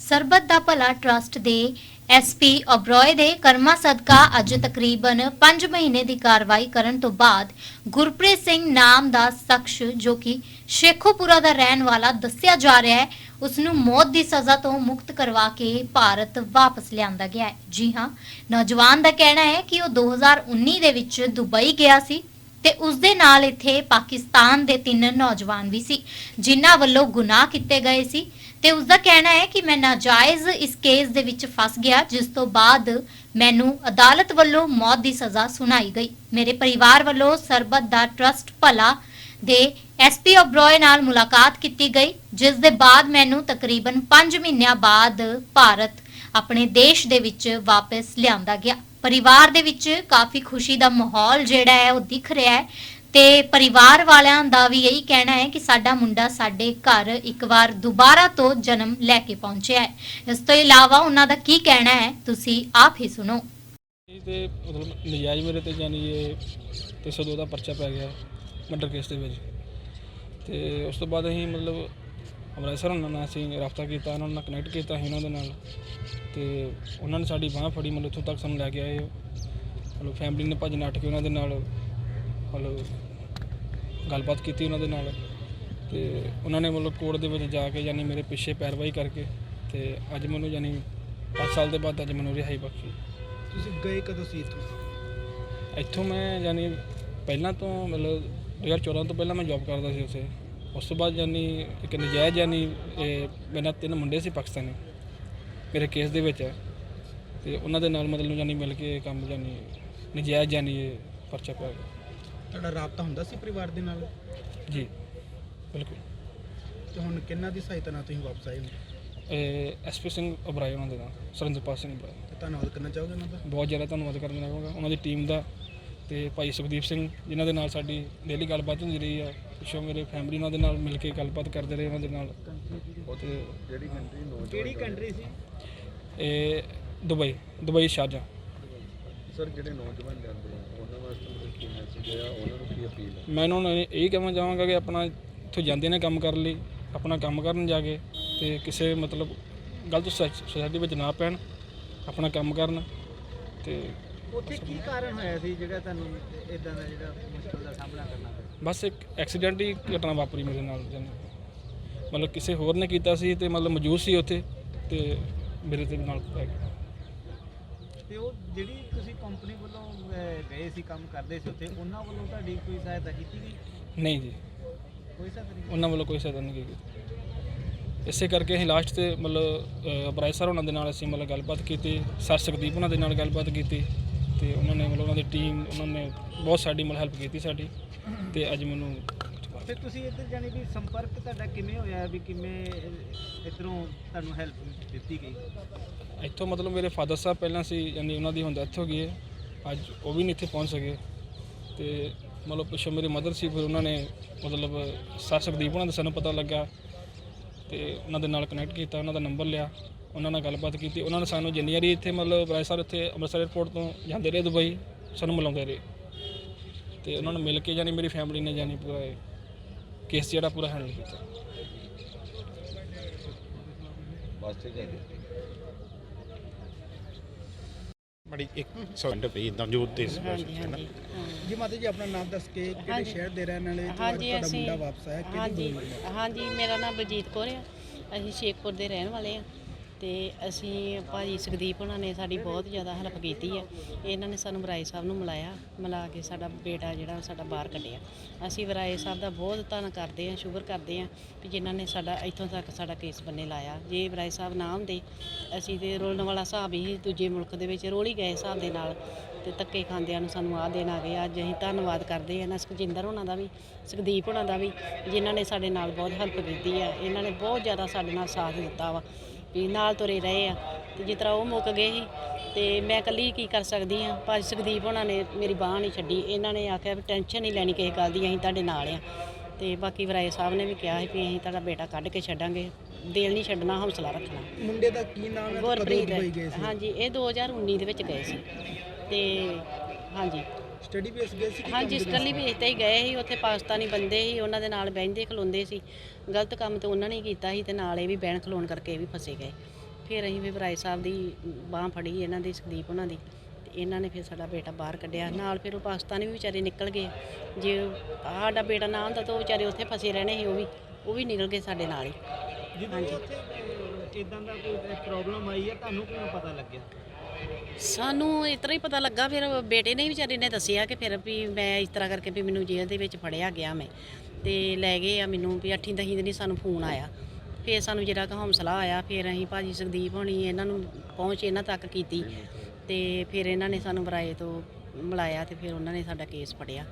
ਸਰਬੱਤ ਦਾ ਭਲਾ ਟਰਸਟ ਦੇ ਐਸਪੀ ਅਬਰੋਏ ਦੇ ਕਰਮਾ ਸਦਕਾ ਅੱਜ ਤਕਰੀਬਨ 5 ਮਹੀਨੇ ਦੀ ਕਾਰਵਾਈ ਕਰਨ ਤੋਂ ਬਾਅਦ ਗੁਰਪ੍ਰੀਤ ਸਿੰਘ ਨਾਮ ਦਾ ਸ਼ਖਸ ਜੋ ਕਿ ਸ਼ੇਖੋਪੁਰਾ ਦਾ ਰਹਿਣ ਵਾਲਾ ਦੱਸਿਆ ਜਾ ਰਿਹਾ ਹੈ ਉਸ ਨੂੰ ਮੌਤ ਦੀ ਸਜ਼ਾ ਤੋਂ ਮੁਕਤ ਕਰਵਾ ਕੇ ਭਾਰਤ ਵਾਪਸ ਲਿਆਂਦਾ ਗਿਆ ਹੈ। ਜੀ ਹਾਂ, ਨੌਜਵਾਨ ਦਾ ਕਹਿਣਾ ਹੈ ਕਿ ਉਹ 2019 ਦੇ ਵਿੱਚ ਦੁਬਈ ਗਿਆ ਸੀ ਤੇ ਉਸ ਦੇ ਨਾਲ ਇੱਥੇ ਪਾਕਿਸਤਾਨ ਦੇ ਤਿੰਨ ਨੌਜਵਾਨ ਵੀ ਸੀ, ਜਿਨ੍ਹਾਂ ਵੱਲੋਂ ਗੁਨਾਹ ਕੀਤੇ ਗਏ ਸੀ। ਤੇ ਉਸ ਦਾ ਕਹਿਣਾ ਹੈ ਕਿ ਮੈਂ ਨਾਜਾਇਜ਼ ਇਸ ਕੇਸ ਦੇ ਵਿੱਚ ਫਸ ਗਿਆ, ਜਿਸ ਤੋਂ ਬਾਅਦ ਮੈਨੂੰ ਅਦਾਲਤ ਵੱਲੋਂ ਮੌਤ ਦੀ ਸਜ਼ਾ ਸੁਣਾਈ ਗਈ। ਮੇਰੇ ਪਰਿਵਾਰ ਵੱਲੋਂ ਸਰਬੱਤ ਦਾ ਟਰਸਟ ਭਲਾ ਦੇ ਐਸਪੀ ਅਬਰੋਏ ਨਾਲ ਮੁਲਾਕਾਤ ਕੀਤੀ ਗਈ, ਜਿਸ ਦੇ ਬਾਅਦ ਮੈਨੂੰ ਤਕਰੀਬਨ 5 ਮਹੀਨਿਆਂ ਬਾਅਦ ਭਾਰਤ ਆਪਣੇ ਦੇਸ਼ ਦੇ ਵਿੱਚ ਵਾਪਸ ਲਿਆਂਦਾ ਗਿਆ। ਪਰਿਵਾਰ ਦੇ ਵਿੱਚ ਕਾਫੀ ਖੁਸ਼ੀ ਦਾ ਮਾਹੌਲ ਜਿਹੜਾ ਹੈ, ਉਹ ਦਿਖ ਰਿਹਾ ਹੈ। ਤੇ ਪਰਿਵਾਰ ਵਾਲਿਆਂ ਦਾ ਵੀ ਇਹੀ ਕਹਿਣਾ ਹੈ ਕਿ ਸਾਡਾ ਮੁੰਡਾ ਸਾਡੇ ਘਰ ਇੱਕ ਵਾਰ ਦੁਬਾਰਾ ਤੋਂ ਜਨਮ ਲੈ ਕੇ ਪਹੁੰਚਿਆ ਹੈ। ਇਸ ਤੋਂ ਇਲਾਵਾ ਉਹਨਾਂ ਦਾ ਕੀ ਕਹਿਣਾ ਹੈ, ਤੁਸੀਂ ਆਪ ਹੀ ਸੁਣੋ। ਇਹ ਤੇ ਮਤਲਬ ਨਜਾਇਜ਼ ਮੇਰੇ ਤੇ ਜਾਨੀ ਇਹ 302 ਦਾ ਪਰਚਾ ਪੈ ਗਿਆ ਮਰਡਰ ਕੇਸ ਦੇ ਵਿੱਚ। ਤੇ ਉਸ ਤੋਂ ਬਾਅਦ ਅਸੀਂ ਮਤਲਬ ਅੰਮ੍ਰਿਤਸਰ ਉਹਨਾਂ ਨਾਲ ਅਸੀਂ ਰਾਬਤਾ ਕੀਤਾ, ਉਹਨਾਂ ਨਾਲ ਕਨੈਕਟ ਕੀਤਾ ਸੀ ਉਹਨਾਂ ਦੇ ਨਾਲ। ਤੇ ਉਹਨਾਂ ਨੇ ਸਾਡੀ ਬਾਂਹ ਫੜੀ, ਮਤਲਬ ਇੱਥੋਂ ਤੱਕ ਸਾਨੂੰ ਲੈ ਕੇ ਆਏ। ਉਹ। ਮਤਲਬ ਫੈਮਿਲੀ ਨੇ ਭੱਜ ਨੱਠ ਕੇ ਉਹਨਾਂ ਦੇ ਨਾਲ ਮਤਲਬ ਗੱਲਬਾਤ ਕੀਤੀ ਉਹਨਾਂ ਦੇ ਨਾਲ ਤੇ ਉਹਨਾਂ ਨੇ ਮਤਲਬ ਕੋਰਟ ਦੇ ਵਿੱਚ ਜਾ ਕੇ ਯਾਨੀ ਮੇਰੇ ਪਿੱਛੇ ਪੈਰਵਾਈ ਕਰਕੇ ਤੇ ਅੱਜ ਮੈਨੂੰ ਯਾਨੀ 5 ਸਾਲ ਦੇ ਬਾਅਦ ਅੱਜ ਮੈਨੂੰ ਰਿਹਾਈ ਬਖਸ਼ੀ। ਤੁਸੀਂ ਗਏ ਕਦੋਂ ਸੀ ਇੱਥੋਂ? ਇੱਥੋਂ ਮੈਂ ਯਾਨੀ ਪਹਿਲਾਂ ਤੋਂ ਮਤਲਬ 2014 ਤੋਂ ਪਹਿਲਾਂ ਮੈਂ ਜੌਬ ਕਰਦਾ ਸੀ ਉੱਥੇ। ਉਸ ਤੋਂ ਬਾਅਦ ਯਾਨੀ ਇੱਕ ਨਜਾਇਜ਼ ਯਾਨੀ ਇਹ ਮੇਰੇ ਨਾਲ ਤਿੰਨ ਮੁੰਡੇ ਸੀ ਪਾਕਿਸਤਾਨੀ ਮੇਰੇ ਕੇਸ ਦੇ ਵਿੱਚ। ਤੇ ਉਹਨਾਂ ਦੇ ਨਾਲ ਮਤਲਬ ਯਾਨੀ ਮਿਲ ਕੇ ਕੰਮ ਯਾਨੀ ਨਜਾਇਜ਼ ਯਾਨੀ ਇਹ ਪਰਚਾ ਪਿਆ ਗਿਆ। ਤੁਹਾਡਾ ਰਾਬਤਾ ਹੁੰਦਾ ਸੀ ਪਰਿਵਾਰ ਦੇ ਨਾਲ? ਜੀ ਬਿਲਕੁਲ। ਤੇ ਹੁਣ ਕਿੰਨਾ ਦੀ ਸਹਾਇਤਾ ਨਾਲ ਤੁਸੀਂ ਵਾਪਸ ਆਏ ਹੋ? ਇਹ ਐਸਪੀ ਸਿੰਘ ਉਬਰਾਏ ਉਹਨਾਂ ਦੇ ਨਾਲ ਸੁਰਿੰਦਰਪਾਲ ਸਿੰਘ ਉਬਰਾਏ ਤੇ ਧੰਨਵਾਦ ਕਰਨਾ ਚਾਹੋਗੇ ਉਹਨਾਂ ਦਾ? ਬਹੁਤ ਜ਼ਿਆਦਾ ਧੰਨਵਾਦ ਕਰਨਾ ਚਾਹਾਂਗਾ। ਉਹਨਾਂ ਦੀ ਟੀਮ ਦਾ ਤੇ ਭਾਈ ਸੁਖਦੀਪ ਸਿੰਘ ਜਿਨ੍ਹਾਂ ਦੇ ਨਾਲ ਸਾਡੀ ਡੇਲੀ ਗੱਲਬਾਤ ਹੁੰਦੀ ਰਹੀ ਆ ਪਿੱਛੋਂ ਮੇਰੇ ਫੈਮਿਲੀ ਉਹਨਾਂ ਦੇ ਨਾਲ ਮਿਲ ਕੇ ਗੱਲਬਾਤ ਕਰਦੇ ਰਹੇ ਉਹਨਾਂ ਦੇ ਨਾਲ। ਤੇ ਕਿਹੜੀ ਕੰਟਰੀ ਸੀ? ਇਹ ਦੁਬਈ ਦੁਬਈ ਸ਼ਾਰਜਾ ਸਰ ਜਿਹੜੇ ਨੌਜਵਾਨ ਜਾਂਦੇ ਆ? ਉਹਨਾਂ ਵਾਸਤੇ ਮਤਲਬ ਕੀ ਮੈਸੇਜ ਹੈ ਉਹਨਾਂ ਨੂੰ ਕੀ ਅਪੀਲ ਹੈ? ਮੈਂ ਉਹਨਾਂ ਨੂੰ ਇਹ ਕਹਿਣਾ ਚਾਹਾਂਗਾ ਕਿ ਆਪਣਾ ਇੱਥੋਂ ਜਾਂਦੇ ਨੇ ਕੰਮ ਕਰਨ ਲਈ ਆਪਣਾ ਕੰਮ ਕਰਨ ਜਾ ਕੇ ਤੇ ਕਿਸੇ ਮਤਲਬ ਗਲਤ ਸੁਸਾਇਟੀ ਵਿੱਚ ਨਾ ਪੈਣ ਆਪਣਾ ਕੰਮ ਕਰਨ ਤੇ ਉੱਥੇ ਕੀ ਕਾਰਨ ਹੋਇਆ ਸੀ ਜਿਹੜਾ ਤੁਹਾਨੂੰ ਇਦਾਂ ਦਾ ਜਿਹੜਾ ਮੁਸ਼ਕਲ ਦਾ ਸਾਹਮਣਾ ਕਰਨਾ ਪਿਆ? ਬਸ ਇੱਕ ਐਕਸੀਡੈਂਟ ਹੀ ਘਟਨਾ ਵਾਪਰੀ ਮੇਰੇ ਨਾਲ ਜਾਣੀ ਮਤਲਬ ਕਿਸੇ ਹੋਰ ਨੇ ਕੀਤਾ ਸੀ ਤੇ ਮਤਲਬ ਮੌਜੂਦ ਸੀ ਉੱਥੇ ਤੇ ਮੇਰੇ ਤੇ ਨਾਲ ਪੈ ਗਿਆ। ਤੇ ਉਹ ਜਿਹੜੀ ਤੁਸੀਂ ਕੰਪਨੀ ਵੱਲੋਂ ਅਹ, ਗਏ ਸੀ ਕੰਮ ਕਰਦੇ ਸੀ ਉੱਥੇ ਉਹਨਾਂ ਵੱਲੋਂ ਤੁਹਾਡੀ ਕੋਈ ਸਹਾਇਤਾ ਕੀਤੀ ਗਈ? ਨਹੀਂ ਜੀ। ਕੋਈ ਸਹਾਇਤਾ ਨਹੀਂ ਉਹਨਾਂ ਵੱਲੋਂ ਕੋਈ ਸਹਾਇਤਾ ਨਹੀਂ ਕੀਤੀ। ਇਸੇ ਕਰਕੇ ਅਸੀਂ ਲਾਸਟ ਤੇ ਮਤਲਬ ਅਬਰਾਏ ਸਰ ਉਹਨਾਂ ਦੇ ਨਾਲ ਅਸੀਂ ਮਤਲਬ ਗੱਲਬਾਤ ਕੀਤੀ ਸਰ ਸੁਖਦੀਪ ਉਹਨਾਂ ਦੇ ਨਾਲ ਗੱਲਬਾਤ ਕੀਤੀ ਤੇ ਉਹਨਾਂ ਨੇ ਮਤਲਬ ਉਹਨਾਂ ਦੀ ਟੀਮ ਉਹਨਾਂ ਨੇ ਬਹੁਤ ਸਾਡੀ ਮਤਲਬ ਹੈਲਪ ਕੀਤੀ ਸਾਡੀ ਤੇ ਅੱਜ ਮੈਨੂੰ ਤੇ ਤੁਸੀਂ ਇੱਧਰ ਜਾਣੀ ਵੀ ਸੰਪਰਕ ਤੁਹਾਡਾ ਕਿਵੇਂ ਹੋਇਆ ਵੀ ਕਿਵੇਂ ਇਧਰੋਂ ਤੁਹਾਨੂੰ ਹੈਲਪ ਦਿੱਤੀ ਗਈ? ਇੱਥੋਂ ਮਤਲਬ ਮੇਰੇ ਫਾਦਰ ਸਾਹਿਬ ਪਹਿਲਾਂ ਸੀ, ਯਾਨੀ ਉਹਨਾਂ ਦੀ ਹੁਣ ਡੈਥ ਹੋ ਗਈ ਹੈ। ਅੱਜ ਉਹ ਵੀ ਨਹੀਂ ਇੱਥੇ ਪਹੁੰਚ ਸਕੇ। ਤੇ ਮਤਲਬ ਪਿੱਛੋਂ ਮੇਰੇ ਮਦਰ ਸੀ, ਫਿਰ ਉਹਨਾਂ ਨੇ ਮਤਲਬ ਸਰ ਸੁਖਦੀਪ ਉਹਨਾਂ ਦਾ ਸਾਨੂੰ ਪਤਾ ਲੱਗਾ ਤੇ ਉਹਨਾਂ ਦੇ ਨਾਲ ਕਨੈਕਟ ਕੀਤਾ, ਉਹਨਾਂ ਦਾ ਨੰਬਰ ਲਿਆ, ਉਹਨਾਂ ਨਾਲ ਗੱਲਬਾਤ ਕੀਤੀ। ਉਹਨਾਂ ਨੇ ਸਾਨੂੰ ਜਿੰਨੀ ਵਾਰੀ ਇੱਥੇ ਮਤਲਬ ਰਾਏ ਸਰ ਇੱਥੇ ਅੰਮ੍ਰਿਤਸਰ 에ਅਰਪੋਰਟ ਤੋਂ ਜਾਂਦੇ ਰਹੇ, ਦੁਬਈ, ਸਾਨੂੰ ਮਿਲਾਉਂਦੇ ਰਹੇ। ਤੇ ਉਹਨਾਂ ਨੂੰ ਮਿਲ ਕੇ ਯਾਨੀ ਮੇਰੀ ਫੈਮਿਲੀ ਨੇ ਯਾਨੀ ਪੂਰਾ ਕੇਸ ਜਿਹੜਾ ਪੂਰਾ ਹੈਂਡਲ ਕੀਤਾ? ਬਸ ਠੀਕ ਹੈ ਬੜੀ ਇੱਕ ਸੈਕਿੰਡ ਪਈ ਨਵਜੋਤ ਦੇ ਇਸ ਪਾਸੇ ਹਾਂਜੀ ਹੈ ਨਾ। ਹਾਂਜੀ। ਜੀ ਮਾਤਾ ਜੀ ਆਪਣਾ ਨਾਮ ਦੱਸ ਕੇ ਕਿਹੜੇ ਹਾਂਜੀ। ਸ਼ਹਿਰ ਦੇ ਰਹਿਣ ਵਾਲੇ ਤੇ ਹਾਂਜੀ ਤੁਹਾਡਾ ਅਸੀਂ ਮੁੰਡਾ ਵਾਪਸ ਆਇਆ ਕਿਹੜੀ ਹਾਂਜੀ ਹਾਂਜੀ ਮੇਰਾ ਨਾਮ ਬਲਜੀਤ ਕੌਰ ਆ। ਅਸੀਂ ਸ਼ੇਖਪੁਰ ਦੇ ਰਹਿਣ ਵਾਲੇ ਆ। ਤੇ ਅਸੀਂ ਭਾਜੀ ਸੁਖਦੀਪ ਉਹਨਾਂ ਨੇ ਸਾਡੀ ਬਹੁਤ ਜ਼ਿਆਦਾ ਹੈਲਪ ਕੀਤੀ ਹੈ ਇਹਨਾਂ ਨੇ ਸਾਨੂੰ ਵਰਾਏ ਸਾਹਿਬ ਨੂੰ ਮਿਲਾਇਆ, ਮਿਲਾ ਕੇ ਸਾਡਾ ਬੇਟਾ ਜਿਹੜਾ ਸਾਡਾ ਬਾਹਰ ਕੱਢਿਆ। ਅਸੀਂ ਵਰਾਏ ਸਾਹਿਬ ਦਾ ਬਹੁਤ ਧੰਨ ਕਰਦੇ ਹਾਂ, ਸ਼ੁਕਰ ਕਰਦੇ ਹਾਂ ਕਿ ਜਿਨ੍ਹਾਂ ਨੇ ਸਾਡਾ ਇੱਥੋਂ ਤੱਕ ਸਾਡਾ ਕੇਸ ਬੰਨੇ ਲਾਇਆ। ਜੇ ਵਰਾਏ ਸਾਹਿਬ ਨਾ ਹੁੰਦੇ, ਅਸੀਂ ਤੇ ਰੋਲਣ ਵਾਲਾ ਹਿਸਾਬ ਹੀ ਦੂਜੇ ਮੁਲਕ ਦੇ ਵਿੱਚ ਰੋਲ ਹੀ ਗਏ ਹਿਸਾਬ ਦੇ ਨਾਲ ਤੇ ਧੱਕੇ ਖਾਂਦਿਆਂ ਨੂੰ ਸਾਨੂੰ ਆਹ ਦੇਣ ਆ ਗਏ। ਅੱਜ ਅਸੀਂ ਧੰਨਵਾਦ ਕਰਦੇ ਹਾਂ ਨਾ ਸੁਖਜਿੰਦਰ ਹੋਣਾ ਦਾ ਵੀ, ਸੁਖਦੀਪ ਹੋਣਾ ਦਾ ਵੀ, ਜਿਨ੍ਹਾਂ ਨੇ ਸਾਡੇ ਨਾਲ ਬਹੁਤ ਹੈਲਪ ਕੀਤੀ ਹੈ ਇਹਨਾਂ ਨੇ ਬਹੁਤ ਜ਼ਿਆਦਾ ਸਾਡੇ ਨਾਲ ਸਾਥ ਦਿੱਤਾ ਵਾ। ਵੀ ਨਾਲ ਤੁਰੇ ਰਹੇ ਆ। ਤੇ ਜਿਸ ਤਰ੍ਹਾਂ ਉਹ ਮੁੱਕ ਗਏ ਸੀ ਤੇ ਮੈਂ ਇਕੱਲੀ ਕੀ ਕਰ ਸਕਦੀ ਆ? ਭਾਜੀ ਸੁਖਦੀਪ ਹੋਣਾ ਨੇ ਮੇਰੀ ਬਾਹ ਨਹੀਂ ਛੱਡੀ। ਇਹਨਾਂ ਨੇ ਆਖਿਆ ਵੀ ਟੈਨਸ਼ਨ ਨਹੀਂ ਲੈਣੀ ਕਿਸੇ ਗੱਲ ਦੀ ਅਸੀਂ ਤੁਹਾਡੇ ਨਾਲ ਆ। ਤੇ ਬਾਕੀ ਵਰਾਏ ਸਾਹਿਬ ਨੇ ਵੀ ਕਿਹਾ ਸੀ ਵੀ ਅਸੀਂ ਤੁਹਾਡਾ ਬੇਟਾ ਕੱਢ ਕੇ ਛੱਡਾਂਗੇ। ਦਿਲ ਨਹੀਂ ਛੱਡਣਾ ਹੌਸਲਾ ਰੱਖਣਾ। ਮੁੰਡੇ ਦਾ ਕੀ ਨਾਮ ਹੈ? ਗੁਰਪ੍ਰੀਤ ਦੁਬਈ ਗਏ ਸੀ? ਹਾਂਜੀ ਇਹ 2019 ਦੇ ਵਿੱਚ ਗਏ ਸੀ। ਤੇ ਹਾਂਜੀ। ਸਟੱਡੀ ਬੇਸ ਗਏ ਸੀ ਕਿ ਹਾਂਜੀ ਕੰਮ ਦੇ ਸਟੱਡੀ ਬੇਸ ਤੇ ਹੀ ਗਏ ਸੀ ਉੱਥੇ ਪਾਕਿਸਤਾਨੀ ਬੰਦੇ ਸੀ ਉਹਨਾਂ ਦੇ ਨਾਲ ਬਹਿੰਦੇ ਖਲੋਂਦੇ ਸੀ। ਗਲਤ ਕੰਮ ਤੇ ਉਹਨਾਂ ਨੇ ਹੀ ਕੀਤਾ ਸੀ ਤੇ ਨਾਲ ਇਹ ਵੀ ਬਹਿਣ ਖਲੋਣ ਕਰਕੇ ਇਹ ਵੀ ਫਸੇ ਗਏ। ਫਿਰ ਅਸੀਂ ਵੀ ਬਰਾਏ ਸਾਹਿਬ ਦੀ ਬਾਹ ਫੜੀ ਇਹਨਾਂ ਦੀ ਸੰਦੀਪ ਉਹਨਾਂ ਦੀ। ਤੇ ਇਹਨਾਂ ਨੇ ਫਿਰ ਸਾਡਾ ਬੇਟਾ ਬਾਹਰ ਕੱਢਿਆ। ਨਾਲ ਫਿਰ ਉਹ ਪਾਕਿਸਤਾਨੀ ਵੀ ਵਿਚਾਰੇ ਨਿਕਲ ਗਏ। ਜੇ ਆਹ ਸਾਡਾ ਬੇਟਾ ਨਾ ਹੁੰਦਾ ਤਾਂ ਉਹ ਵਿਚਾਰੇ ਉੱਥੇ ਫਸੇ ਰਹਿਣੇ ਸੀ ਉਹ ਵੀ ਉਹ ਵੀ ਨਿਕਲ ਗਏ ਸਾਡੇ ਨਾਲ ਹੀ। ਜਦੋਂ ਉੱਥੇ ਇਦਾਂ ਦਾ ਕੋਈ ਪ੍ਰੋਬਲਮ ਆਈ ਹੈ ਤੁਹਾਨੂੰ ਕਿਵੇਂ ਪਤਾ ਲੱਗਿਆ? ਸਾਨੂੰ ਇਸ ਤਰ੍ਹਾਂ ਹੀ ਪਤਾ ਲੱਗਾ ਫਿਰ ਬੇਟੇ ਨੇ ਵਿਚਾਰੇ ਨੇ ਦੱਸਿਆ ਕਿ ਫਿਰ ਵੀ ਮੈਂ ਇਸ ਤਰ੍ਹਾਂ ਕਰਕੇ ਵੀ ਮੈਨੂੰ ਜੇਲ੍ਹ ਦੇ ਵਿੱਚ ਫੜਿਆ ਗਿਆ ਮੈਂ ਤੇ ਲੈ ਗਏ ਆ ਮੈਨੂੰ ਵੀ ਅੱਠੀਂ ਦਹੀਂ ਦਿਨੀ ਸਾਨੂੰ ਫੋਨ ਆਇਆ। ਫਿਰ ਸਾਨੂੰ ਜਿਹੜਾ ਕਿ ਹੌਸਲਾ ਆਇਆ ਫਿਰ ਅਸੀਂ ਭਾਜੀ ਸੁਖਦੀਪ ਹੋਣੀ ਇਹਨਾਂ ਨੂੰ ਪਹੁੰਚ ਇਹਨਾਂ ਤੱਕ ਕੀਤੀ ਤੇ ਫਿਰ ਇਹਨਾਂ ਨੇ ਸਾਨੂੰ ਬਰਾਏ ਤੋਂ ਮਿਲਾਇਆ ਤੇ ਫਿਰ ਉਹਨਾਂ ਨੇ ਸਾਡਾ ਕੇਸ ਫੜਿਆ।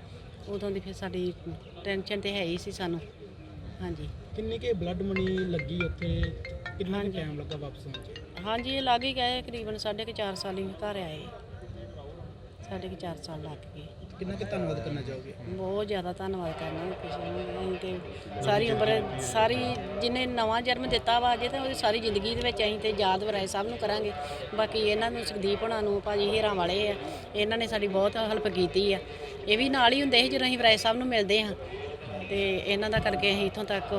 ਉਦੋਂ ਦੀ ਫਿਰ ਸਾਡੀ ਟੈਨਸ਼ਨ ਤੇ ਹੈ ਹੀ ਸੀ ਸਾਨੂੰ। ਹਾਂਜੀ। ਕਿੰਨੀ ਕੇ ਬਲੱਡ ਮਨੀ ਲੱਗੀ ਉੱਥੇ? ਕਿੰਨਾ। ਟਾਈਮ ਲੱਗਾ ਵਾਪਸ ਆਉਣ 'ਚ? ਹਾਂਜੀ ਇਹ ਲੱਗ ਹੀ ਗਏ ਕਰੀਬਨ ਸਾਢੇ ਕੁ ਚਾਰ ਸਾਲ ਹੀ ਘਰ ਆਏ। ਸਾਢੇ ਕੁ ਚਾਰ ਸਾਲ ਲੱਗ ਗਏ। ਕਿੰਨਾ ਕਿ ਧੰਨਵਾਦ ਕਰਨਾ ਚਾਹੋਗੇ? ਬਹੁਤ ਜ਼ਿਆਦਾ ਧੰਨਵਾਦ ਕਰਨਾ ਕਿਸੇ ਨੂੰ ਤੇ ਸਾਰੀ ਉਮਰ ਸਾਰੀ ਜਿਹਨੇ ਨਵਾਂ ਜਨਮ ਦਿੱਤਾ ਵਾ ਅਜੇ ਤਾਂ ਉਹਦੀ ਸਾਰੀ ਜ਼ਿੰਦਗੀ ਦੇ ਵਿੱਚ ਅਸੀਂ ਤੇ ਯਾਦ ਵਰਾਏ ਸਭ ਨੂੰ ਕਰਾਂਗੇ। ਬਾਕੀ ਇਹਨਾਂ ਨੂੰ ਸੁਖਦੀਪ ਹੋਣਾ ਨੂੰ ਭਾਜੀ ਹੀਰਾਂ ਵਾਲੇ ਆ ਇਹਨਾਂ ਨੇ ਸਾਡੀ ਬਹੁਤ ਹੈਲਪ ਕੀਤੀ ਆ। ਇਹ ਵੀ ਨਾਲ ਹੀ ਹੁੰਦੇ ਸੀ ਜਦੋਂ ਅਸੀਂ ਵਰਾਏ ਸਾਹਿਬ ਨੂੰ ਮਿਲਦੇ ਹਾਂ। ਤੇ ਇਹਨਾਂ ਦਾ ਕਰਕੇ ਅਸੀਂ ਇੱਥੋਂ ਤੱਕ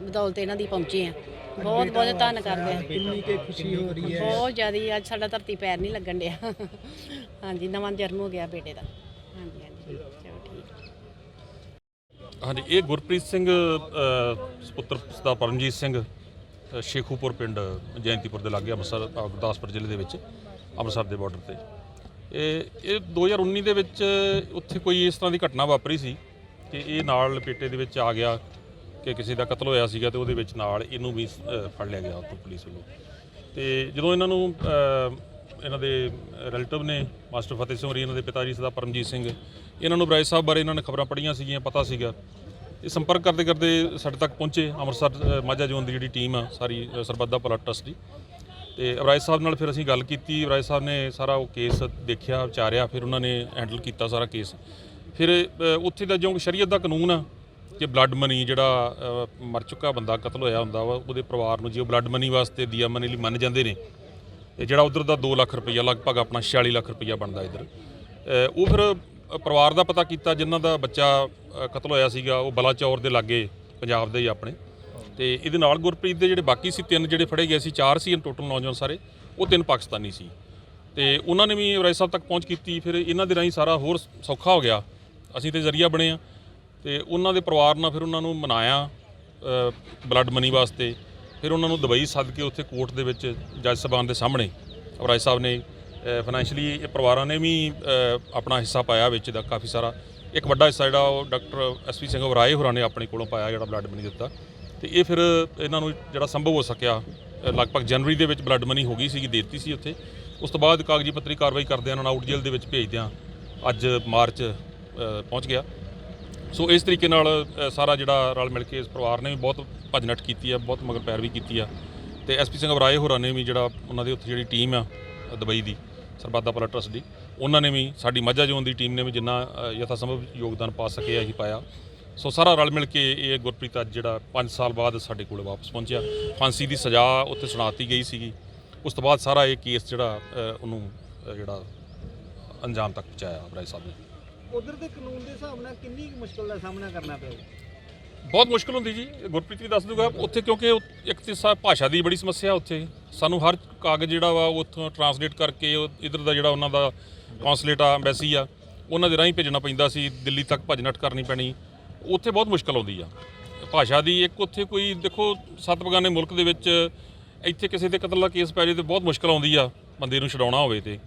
ਬਦੌਲਤ ਇਹਨਾਂ ਦੀ ਪਹੁੰਚੇ ਆ ਬਹੁਤ ਬਹੁਤ ਧੰਨ ਕਰਦੇ ਆ। ਕਿੰਨੀ ਕੇ ਖੁਸ਼ੀ ਹੋ ਰਹੀ ਹੈ? ਬਹੁਤ ਜ਼ਿਆਦਾ ਅੱਜ ਸਾਡਾ ਧਰਤੀ ਪੈਰ ਨਹੀਂ ਲੱਗਣ ਡਿਆ। ਹਾਂਜੀ ਨਵਾਂ ਜਨਮ ਹੋ ਗਿਆ ਬੇਟੇ ਦਾ। ਹਾਂਜੀ ਹਾਂਜੀ। ਚਲੋ ਠੀਕ। ਹਾਂਜੀ ਇਹ ਗੁਰਪ੍ਰੀਤ ਸਿੰਘ ਅ, ਸੁਪੁੱਤਰ ਦਾ ਪਰਮਜੀਤ ਸਿੰਘ ਅ, ਸ਼ੇਖੂਪੁਰ ਪਿੰਡ ਜੈਂਤੀਪੁਰ ਦੇ ਲਾਗੇ ਅੰਮ੍ਰਿਤਸਰ ਅ, ਗੁਰਦਾਸਪੁਰ ਜ਼ਿਲ੍ਹੇ ਦੇ ਵਿੱਚ ਅੰਮ੍ਰਿਤਸਰ ਦੇ ਬਾਰਡਰ ਤੇ। ਇਹ ਇਹ 2019 ਦੇ ਵਿੱਚ ਉੱਥੇ ਕੋਈ ਇਸ ਤਰ੍ਹਾਂ ਦੀ ਘਟਨਾ ਵਾਪਰੀ ਸੀ ਕਿ ਇਹ ਨਾਲ ਲਪੇਟੇ ਦੇ ਵਿੱਚ ਆ ਗਿਆ ਕਿ ਕਿਸੇ ਦਾ ਕਤਲ ਹੋਇਆ ਸੀਗਾ ਤੇ ਉਹਦੇ ਵਿੱਚ ਨਾਲ ਇਹਨੂੰ ਵੀ ਅ, ਫੜ ਲਿਆ ਗਿਆ ਉੱਥੋਂ ਪੁਲਿਸ ਵੱਲੋਂ। ਤੇ ਜਦੋਂ ਇਹਨਾਂ ਨੂੰ ਅ, ਇਹਨਾਂ ਦੇ ਰਿਲੇਟਿਵ ਨੇ ਮਾਸਟਰ ਫਤਿਹ ਸਿੰਘ ਹੋਰੀ ਇਹਨਾਂ ਦੇ ਪਿਤਾ ਜੀ ਸਦਾ ਪਰਮਜੀਤ ਸਿੰਘ ਇਹਨਾਂ ਨੂੰ ਬਰਾਏ ਸਾਹਿਬ ਬਾਰੇ ਇਹਨਾਂ ਨੇ ਖਬਰਾਂ ਪੜ੍ਹੀਆਂ ਸੀਗੀਆਂ ਪਤਾ ਸੀਗਾ। ਇਹ ਸੰਪਰਕ ਕਰਦੇ ਕਰਦੇ ਸਾਡੇ ਤੱਕ ਪਹੁੰਚੇ ਅੰਮ੍ਰਿਤਸਰ ਅ, ਮਾਝਾ ਜ਼ੋਨ ਦੀ ਜਿਹੜੀ ਟੀਮ ਆ ਸਾਰੀ ਅ, ਸਰਬੱਤ ਦਾ ਭਲਾ ਟਰੱਸਟ ਦੀ। ਤੇ ਅਬਰਾਜ ਸਾਹਿਬ ਨਾਲ ਫਿਰ ਅਸੀਂ ਗੱਲ ਕੀਤੀ ਅਬਰਾਜ ਸਾਹਿਬ ਨੇ ਸਾਰਾ ਉਹ ਕੇਸ ਦੇਖਿਆ ਵਿਚਾਰਿਆ ਫਿਰ ਉਹਨਾਂ ਨੇ ਹੈਂਡਲ ਕੀਤਾ ਸਾਰਾ ਕੇਸ। ਫਿਰ ਅ, ਉੱਥੇ ਦਾ ਜੋ ਸ਼ਰੀਅਤ ਦਾ ਕਾਨੂੰਨ ਆ ਕਿ ਬਲੱਡ ਮਨੀ ਜਿਹੜਾ ਮਰ ਚੁੱਕਾ ਬੰਦਾ, ਕਤਲ ਹੋਇਆ ਹੁੰਦਾ ਵਾ, ਉਹਦੇ ਪਰਿਵਾਰ ਨੂੰ ਜੇ ਉਹ ਬਲੱਡ ਮਨੀ ਵਾਸਤੇ ਦੀਆ ਮਨੀ ਲਈ ਮੰਨ ਜਾਂਦੇ ਨੇ ਤੇ ਜਿਹੜਾ ਉਧਰ ਦਾ 2 ਲੱਖ ਰੁਪਈਆ, ਲਗਭਗ ਆਪਣਾ 46 ਲੱਖ ਰੁਪਈਆ ਬਣਦਾ ਇਧਰ। ਉਹ ਫਿਰ ਪਰਿਵਾਰ ਦਾ ਪਤਾ ਕੀਤਾ, ਜਿਨ੍ਹਾਂ ਦਾ ਬੱਚਾ ਕਤਲ ਹੋਇਆ ਸੀਗਾ, ਉਹ ਬਲਾਚੌਰ ਦੇ ਲਾਗੇ, ਪੰਜਾਬ ਦੇ ਹੀ ਆਪਣੇ। ਤੇ ਇਹਦੇ ਨਾਲ ਗੁਰਪ੍ਰੀਤ ਦੇ ਜਿਹੜੇ ਬਾਕੀ ਸੀ, ਤਿੰਨ ਜਿਹੜੇ ਫੜੇ ਗਏ ਸੀ, ਚਾਰ ਸੀ ਟੋਟਲ ਨੌਜਵਾਨ ਸਾਰੇ, ਉਹ ਤਿੰਨ ਪਾਕਿਸਤਾਨੀ ਸੀ। ਤੇ ਉਹਨਾਂ ਨੇ ਵੀ ਰਾਏ ਸਾਹਿਬ ਤੱਕ ਪਹੁੰਚ ਕੀਤੀ, ਫਿਰ ਇਹਨਾਂ ਦੇ ਰਾਹੀਂ ਸਾਰਾ ਹੋਰ ਸੌਖਾ ਹੋ ਗਿਆ। ਅਸੀਂ ਤੇ ਜ਼ਰੀਆ ਬਣੇ ਆ। ਤੇ ਉਹਨਾਂ ਦੇ ਪਰਿਵਾਰ ਨਾਲ ਫਿਰ ਉਹਨਾਂ ਨੂੰ ਮਨਾਇਆ ਬਲੱਡ ਮਨੀ ਵਾਸਤੇ। ਫਿਰ ਉਹਨਾਂ ਨੂੰ ਦੁਬਈ ਸੱਦ ਕੇ ਉੱਥੇ ਕੋਰਟ ਦੇ ਵਿੱਚ ਜੱਜ ਸਾਹਿਬਾਨ ਦੇ ਸਾਹਮਣੇ ਰਾਏ ਸਾਹਿਬ ਨੇ ਫਾਈਨੈਂਸ਼ਲੀ ਇਹ ਪਰਿਵਾਰਾਂ ਨੇ ਵੀ ਆਪਣਾ ਹਿੱਸਾ ਪਾਇਆ ਵਿੱਚ ਦਾ ਕਾਫੀ ਸਾਰਾ। ਇੱਕ ਵੱਡਾ ਹਿੱਸਾ ਜਿਹੜਾ ਉਹ ਡਾਕਟਰ ਐਸਪੀ ਸਿੰਘ ਵਰਾਏ ਹੋਰਾਂ ਨੇ ਆਪਣੇ ਕੋਲੋਂ ਪਾਇਆ ਜਿਹੜਾ ਬਲੱਡ ਮਨੀ ਦਿੱਤਾ। ਤੇ ਇਹ ਫਿਰ ਇਹਨਾਂ ਨੂੰ ਜਿਹੜਾ ਸੰਭਵ ਹੋ ਸਕਿਆ ਲਗਭਗ ਜਨਵਰੀ ਦੇ ਵਿੱਚ ਬਲੱਡ ਮਨੀ ਹੋ ਗਈ ਸੀਗੀ, ਦੇ ਦਿੱਤੀ ਸੀ ਉੱਥੇ। ਉਸ ਤੋਂ ਬਾਅਦ ਕਾਗਜ਼ੀ ਪੱਤਰੀ ਕਾਰਵਾਈ ਕਰਦੇ ਉਹਨਾਂ ਨੂੰ ਆਊਟ ਜੇਲ੍ਹ ਦੇ ਵਿੱਚ ਭੇਜਦਿਆਂ ਅੱਜ ਮਾਰਚ ਪਹੁੰਚ ਗਿਆ। ਸੋ ਇਸ ਤਰੀਕੇ ਨਾਲ ਸਾਰਾ ਜਿਹੜਾ ਰਲ ਮਿਲ ਕੇ ਇਸ ਪਰਿਵਾਰ ਨੇ ਵੀ ਬਹੁਤ ਭੱਜ ਨੱਠ ਕੀਤੀ ਆ ਬਹੁਤ ਮਗਰ ਪੈਰਵੀ ਕੀਤੀ ਆ ਤੇ ਐਸਪੀ ਸਿੰਘ ਵਰਾਏ ਹੋਰਾਂ ਨੇ ਵੀ ਜਿਹੜਾ ਉਹਨਾਂ ਦੀ ਉੱਥੇ ਜਿਹੜੀ ਟੀਮ ਆ ਦੁਬਈ ਦੀ, ਸਰਬੱਤ ਦਾ ਭਲਾ ਟਰਸਟ ਦੀ, ਉਹਨਾਂ ਨੇ ਵੀ ਸਾਡੀ ਮਾਝਾ ਜ਼ੋਨ ਦੀ ਟੀਮ ਨੇ ਵੀ ਜਿੰਨਾ ਯਥਾ ਸੰਭਵ ਯੋਗਦਾਨ ਪਾ ਸਕੇ ਅਸੀਂ ਪਾਇਆ। ਸੋ ਸਾਰਾ ਰਲ ਮਿਲ ਕੇ ਇਹ ਗੁਰਪ੍ਰੀਤ ਅੱਜ ਜਿਹੜਾ 5 ਸਾਲ ਬਾਅਦ ਸਾਡੇ ਕੋਲ ਵਾਪਸ ਪਹੁੰਚਿਆ। ਫਾਂਸੀ ਦੀ ਸਜ਼ਾ ਉੱਥੇ ਸੁਣਾਤੀ ਗਈ ਸੀਗੀ। ਉਸ ਤੋਂ ਬਾਅਦ ਸਾਰਾ ਇਹ ਕੇਸ ਜਿਹੜਾ ਉਹਨੂੰ ਜਿਹੜਾ ਅੰਜਾਮ ਤੱਕ ਪਹੁੰਚਾਇਆ ਬਰਾਏ ਸਾਹਿਬ ਨੇ। ਉਧਰ ਦੇ ਕਾਨੂੰਨ ਦੇ ਹਿਸਾਬ ਨਾਲ ਕਿੰਨੀ ਕੁ ਮੁਸ਼ਕਲ ਦਾ ਸਾਹਮਣਾ ਕਰਨਾ ਪਿਆ? ਬਹੁਤ ਮੁਸ਼ਕਲ ਹੁੰਦੀ ਜੀ। ਗੁਰਪ੍ਰੀਤ ਵੀ ਦੱਸ ਦੂਗਾ, ਉੱਥੇ ਕਿਉਂਕਿ ਉਹ ਇੱਕ ਤੇ ਸਾ, ਭਾਸ਼ਾ ਦੀ ਬੜੀ ਸਮੱਸਿਆ ਉੱਥੇ। ਸਾਨੂੰ ਹਰ ਕਾਗਜ਼ ਜਿਹੜਾ ਵਾ, ਉਹ ਉੱਥੋਂ ਟਰਾਂਸਲੇਟ ਕਰਕੇ, ਉਹ ਇਧਰ ਦਾ ਜਿਹੜਾ ਉਹਨਾਂ ਦਾ ਕੌਂਸਲੇਟ ਆ ਐਮਬੈਸੀ ਆ, ਉਹਨਾਂ ਦੇ ਰਾਹੀਂ ਭੇਜਣਾ ਪੈਂਦਾ ਸੀ। ਦਿੱਲੀ ਤੱਕ ਭੱਜ ਨੱਠ ਕਰਨੀ ਪੈਣੀ। ਉੱਥੇ ਬਹੁਤ ਮੁਸ਼ਕਲ ਆਉਂਦੀ ਆ। ਭਾਸ਼ਾ ਦੀ ਇੱਕ ਉੱਥੇ ਕੋਈ, ਦੇਖੋ, ਸੱਤ ਬਗਾਨੇ ਮੁਲਕ ਦੇ ਵਿੱਚ ਇੱਥੇ ਕਿਸੇ ਦੇ ਕਤਲ ਦਾ ਕੇਸ ਪੈ ਜੇ ਤੇ ਬਹੁਤ ਮੁਸ਼ਕਲ ਆਉਂਦੀ ਆ। ਬੰਦੇ ਨੂੰ ਛਡਾਉਣਾ ਹੋਵੇ ਤੇ।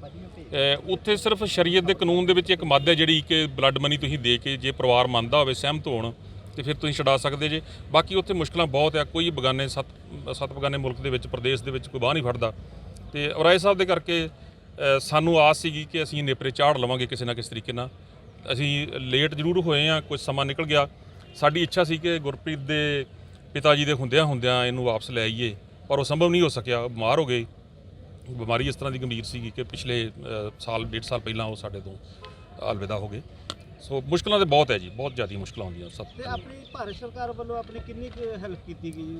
ਉੱਥੇ ਸਿਰਫ ਸ਼ਰੀਅਤ ਦੇ ਕਾਨੂੰਨ ਦੇ ਵਿੱਚ ਇੱਕ ਮੱਦ ਹੈ ਜਿਹੜੀ ਕਿ ਬਲੱਡ ਮਨੀ ਤੁਸੀਂ ਦੇ ਕੇ ਜੇ ਪਰਿਵਾਰ ਮੰਨਦਾ ਹੋਵੇ, ਸਹਿਮਤ ਹੋਣ, ਤੇ ਫਿਰ ਤੁਸੀਂ ਛਡਾ ਸਕਦੇ ਜੇ। ਬਾਕੀ ਉੱਥੇ ਮੁਸ਼ਕਲਾਂ ਬਹੁਤ ਆ, ਕੋਈ ਬਗਾਨੇ ਸੱਤ ਸੱਤ ਬਗਾਨੇ ਮੁਲਕ ਦੇ ਵਿੱਚ, ਪ੍ਰਦੇਸ਼ ਦੇ ਵਿੱਚ ਕੋਈ ਬਾਹ ਨਹੀਂ ਫੜਦਾ। ਤੇ ਔਰਾਏ ਸਾਹਿਬ ਦੇ ਕਰਕੇ ਸਾਨੂੰ ਆਸ ਸੀਗੀ ਕਿ ਅਸੀਂ ਨੇਪਰੇ ਚਾੜ ਲਵਾਂਗੇ ਕਿਸੇ ਨਾ ਕਿਸੇ ਤਰੀਕੇ ਨਾਲ। ਅਸੀਂ ਲੇਟ ਜ਼ਰੂਰ ਹੋਏ ਆ ਕੁਝ ਸਮਾਂ ਨਿਕਲ ਗਿਆ। ਸਾਡੀ ਇੱਛਾ ਸੀ ਕਿ ਗੁਰਪ੍ਰੀਤ ਦੇ ਪਿਤਾ ਜੀ ਦੇ ਹੁੰਦਿਆਂ ਹੁੰਦਿਆਂ ਇਹਨੂੰ ਵਾਪਸ ਲੈ ਆਈਏ, ਪਰ ਉਹ ਸੰਭਵ ਨਹੀਂ ਹੋ ਸਕਿਆ ਬਿਮਾਰ ਹੋ ਗਏ। ਬਿਮਾਰੀ ਇਸ ਤਰ੍ਹਾਂ ਦੀ ਗੰਭੀਰ ਸੀਗੀ ਕਿ ਪਿਛਲੇ ਸਾਲ ਡੇਢ ਸਾਲ ਪਹਿਲਾਂ ਉਹ ਸਾਡੇ ਤੋਂ ਅਲਵਿਦਾ ਹੋ ਗਏ। ਸੋ ਮੁਸ਼ਕਲਾਂ ਤੇ ਬਹੁਤ ਹੈ ਜੀ ਬਹੁਤ ਜ਼ਿਆਦਾ ਮੁਸ਼ਕਲਾਂ ਆਉਂਦੀਆਂ ਸਭ ਤੇ ਆਪਣੀ ਭਾਰਤ ਸਰਕਾਰ ਵੱਲੋਂ ਆਪਣੀ ਕਿੰਨੀ ਕੁ ਹੈਲਪ ਕੀਤੀ ਗਈ?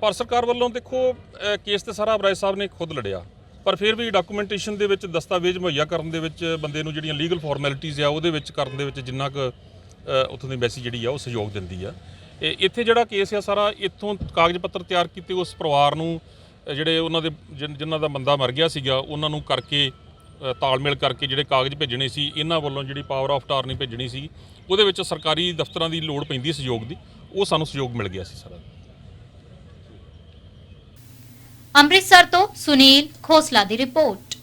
ਭਾਰਤ ਸਰਕਾਰ ਵੱਲੋਂ ਦੇਖੋ ਕੇਸ ਤੇ ਸਾਰਾ ਬਰਾਏ ਸਾਹਿਬ ਨੇ ਖੁਦ ਲੜਿਆ। ਪਰ ਫਿਰ ਵੀ ਡਾਕੂਮੈਂਟੇਸ਼ਨ ਦੇ ਵਿੱਚ ਦਸਤਾਵੇਜ਼ ਮੁਹੱਈਆ ਕਰਨ ਦੇ ਵਿੱਚ ਬੰਦੇ ਨੂੰ ਜਿਹੜੀਆਂ ਲੀਗਲ ਫਾਰਮੈਲਿਟੀਆਂ ਆ ਉਹਦੇ ਵਿੱਚ ਕਰਨ ਦੇ ਵਿੱਚ ਜਿੰਨਾ ਕੁ ਉੱਥੋਂ ਦੀ ਐਮਬੈਸੀ ਜਿਹੜੀ ਆ ਉਹ ਸਹਿਯੋਗ ਦਿੰਦੀ ਆ। ਇਹ ਇੱਥੇ ਜਿਹੜਾ ਕੇਸ ਆ ਸਾਰਾ ਇੱਥੋਂ ਕਾਗਜ਼ ਪੱਤਰ ਤਿਆਰ ਕੀਤੇ ਉਸ ਪਰਿਵਾਰ ਨੂੰ ਜਿਹੜੇ ਉਹਨਾਂ ਦੇ ਜਿਨ- ਜਿਨ੍ਹਾਂ ਦਾ ਬੰਦਾ ਮਰ ਗਿਆ ਸੀਗਾ, ਉਹਨਾਂ ਨੂੰ ਕਰਕੇ ਤਾਲਮੇਲ ਕਰਕੇ ਜਿਹੜੇ ਕਾਗਜ਼ ਭੇਜਣੇ ਸੀ, ਇਹਨਾਂ ਵੱਲੋਂ ਜਿਹੜੀ ਪਾਵਰ ਆਫ ਟਾਰਨੀ ਭੇਜਣੀ ਸੀ, ਉਹਦੇ ਵਿੱਚ ਸਰਕਾਰੀ ਦਫ਼ਤਰਾਂ ਦੀ ਲੋੜ ਪੈਂਦੀ ਸਹਿਯੋਗ ਦੀ, ਉਹ ਸਾਨੂੰ ਸਹਿਯੋਗ ਮਿਲ ਗਿਆ ਸੀ ਸਾਰਾ। ਅੰਮ੍ਰਿਤਸਰ ਤੋਂ ਸੁਨੀਲ ਖੋਸਲਾ ਦੀ ਰਿਪੋਰਟ।